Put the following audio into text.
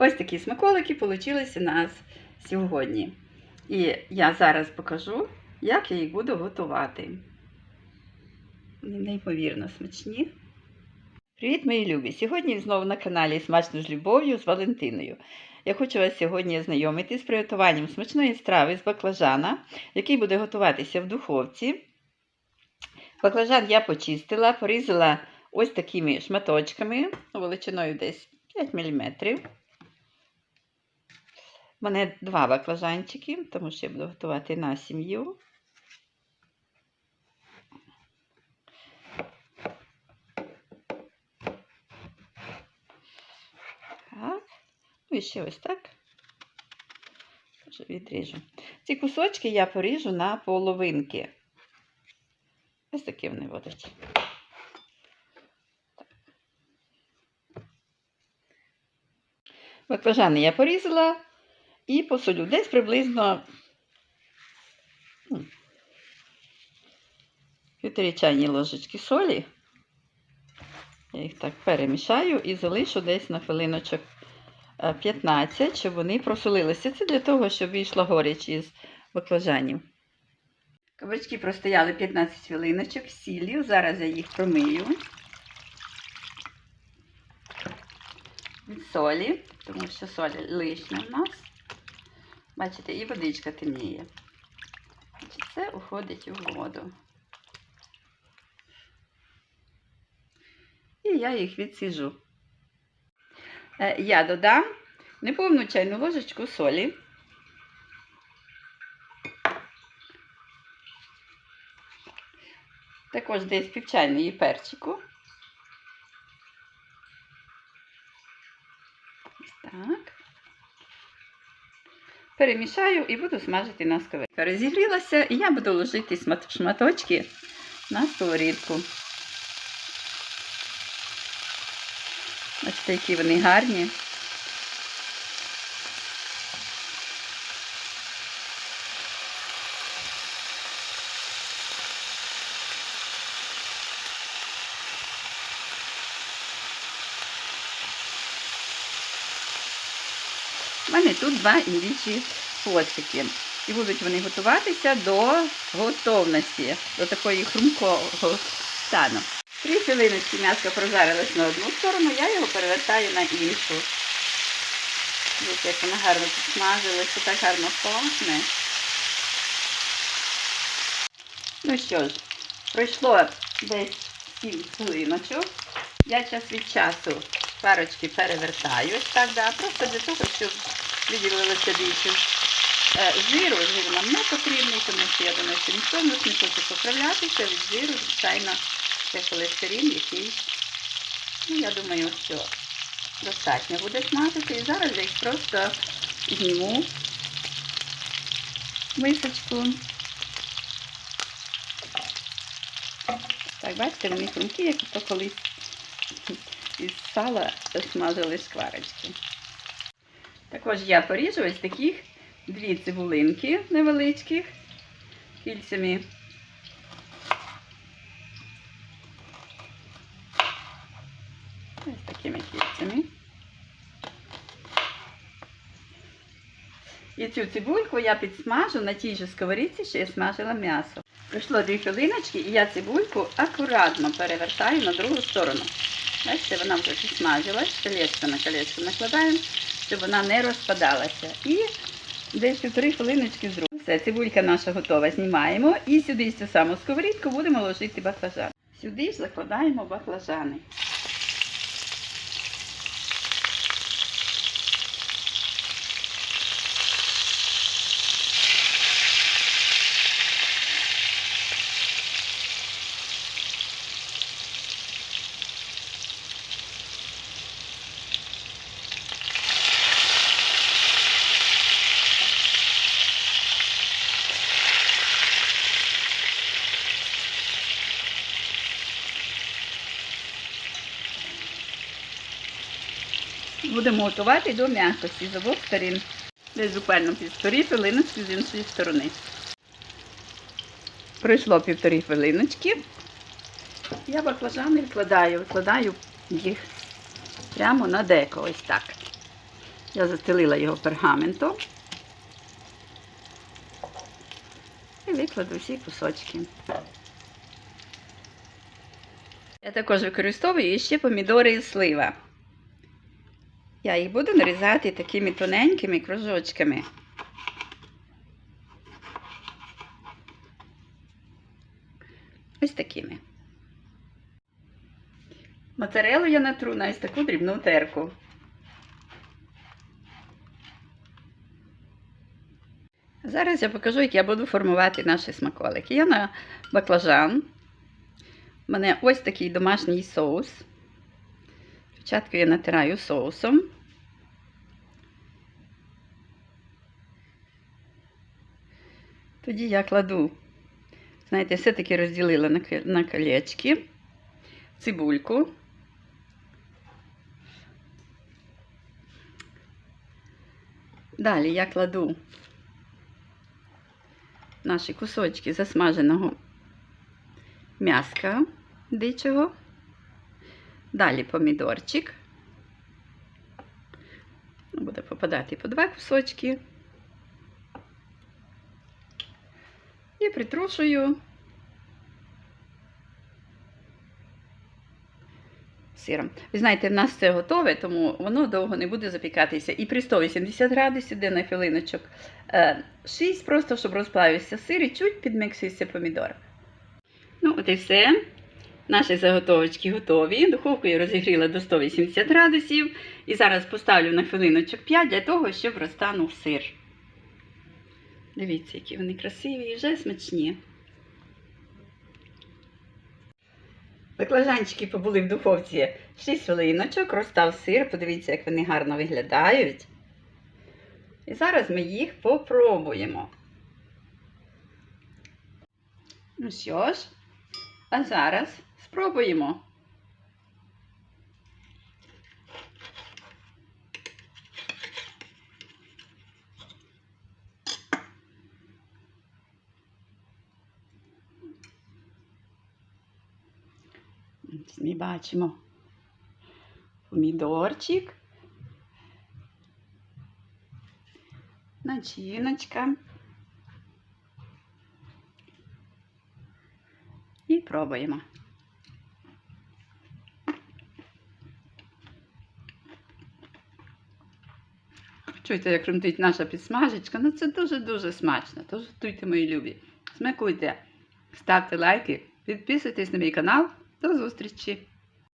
Ось такі смаколики вийшли у нас сьогодні. І я зараз покажу, як я їх буду готувати. Вони неймовірно смачні. Привіт, мої любі! Сьогодні знову на каналі Смачно з любов'ю з Валентиною. Я хочу вас сьогодні ознайомити з приготуванням смачної страви з баклажана, який буде готуватися в духовці. Баклажан я почистила, порізала ось такими шматочками, величиною десь 5 мм. У мене два баклажанчики, тому що я буду готувати на сім'ю. Так. Ну і ще ось так. Відріжу. Ці кусочки я поріжу на половинки. Ось такі вони будуть. Баклажани я порізала і посолю десь приблизно ну, півтори чайні ложечки солі. Я їх так перемішаю і залишу десь на хвилиночок 15, щоб вони просолилися. Це для того, щоб вийшла горіч із баклажанів. Кабачки простояли 15 хвилиночок з сіллю. Зараз я їх промию від солі, тому що солі лишня в нас. Бачите, і водичка темніє. Це уходить у воду. І я їх відсіжу. Е, Я додам неповну чайну ложечку солі. Також десь півчайної перчику. Ось так. Перемішаю і буду смажити на сковорідку. Розігрілася, і я буду ложити шматочки на сковорідку. Бачите, які вони гарні. У мене тут два індичі хвостики. І будуть вони готуватися до готовності, до такої хрумкого стану. Три хвилиночки м'ясо прожарилось на одну сторону, я його перевертаю на іншу. Дивіться, як воно гарно підсмажилося, так гарно пахне. Ну що ж, пройшло десь 7 хвилиночок. Я час від часу парочки перевертаю, ось так, да, просто для того, щоб виділилося більше е, жиру. Жир нам не потрібний, тому що я думаю, що ніхто нас не хоче поправлятися від жиру, звичайно, це холестерин, який, ну, я думаю, що достатньо буде смажити. І зараз я їх просто зніму мисочку. Так, бачите, вони хрумкі, як то колись із сала смажили шкварочки. Також я поріжу ось таких дві цибулинки невеличких кільцями. Ось такими кільцями. І цю цибульку я підсмажу на тій же сковорідці, що я смажила м'ясо. Пройшло дві хвилиночки, і я цибульку акуратно перевертаю на другу сторону. Бачите, вона вже підсмажилась, колечко на колечко накладаємо, щоб вона не розпадалася. І десь півтори хвилиночки зробимо. Все, цибулька наша готова, знімаємо. І сюди цю саму сковорідку будемо ложити баклажан. Сюди ж закладаємо баклажани. Будемо готувати до м'якості з обох сторін. Десь буквально півтори хвилиночки з іншої сторони. Пройшло півтори хвилиночки. Я баклажани викладаю, викладаю їх прямо на деко, ось так. Я застелила його пергаментом і викладу всі кусочки. Я також використовую ще помідори і слива. Я їх буду нарізати такими тоненькими кружочками. Ось такими. Моцарелу я натру на ось таку дрібну терку. Зараз я покажу, як я буду формувати наші смаколики. Я на баклажан. У мене ось такий домашній соус. Спочатку я натираю соусом. Тоді я кладу, знаєте, все-таки розділила на, колечки, цибульку. Далі я кладу наші кусочки засмаженого м'яска дичого. Далі помідорчик. Буде попадати по два кусочки. І притрушую сиром. Ви знаєте, в нас це готове, тому воно довго не буде запікатися. І при 180 градусів, де на хвилиночок 6, просто щоб розплавився сир і чуть підмиксується помідор. Ну, от і все. Наші заготовочки готові. Духовку я розігріла до 180 градусів. І зараз поставлю на хвилиночок 5 для того, щоб розтанув сир. Дивіться, які вони красиві і вже смачні. Баклажанчики побули в духовці 6 хвилиночок, розстав сир. Подивіться, як вони гарно виглядають. І зараз ми їх попробуємо. Ну що ж, а зараз спробуємо. Ми бачимо помідорчик, начиночка. І пробуємо. Чуєте, як румтить наша підсмажечка? Ну це дуже-дуже смачно. Тож готуйте, мої любі. Смакуйте, ставте лайки, підписуйтесь на мій канал. До зустрічі!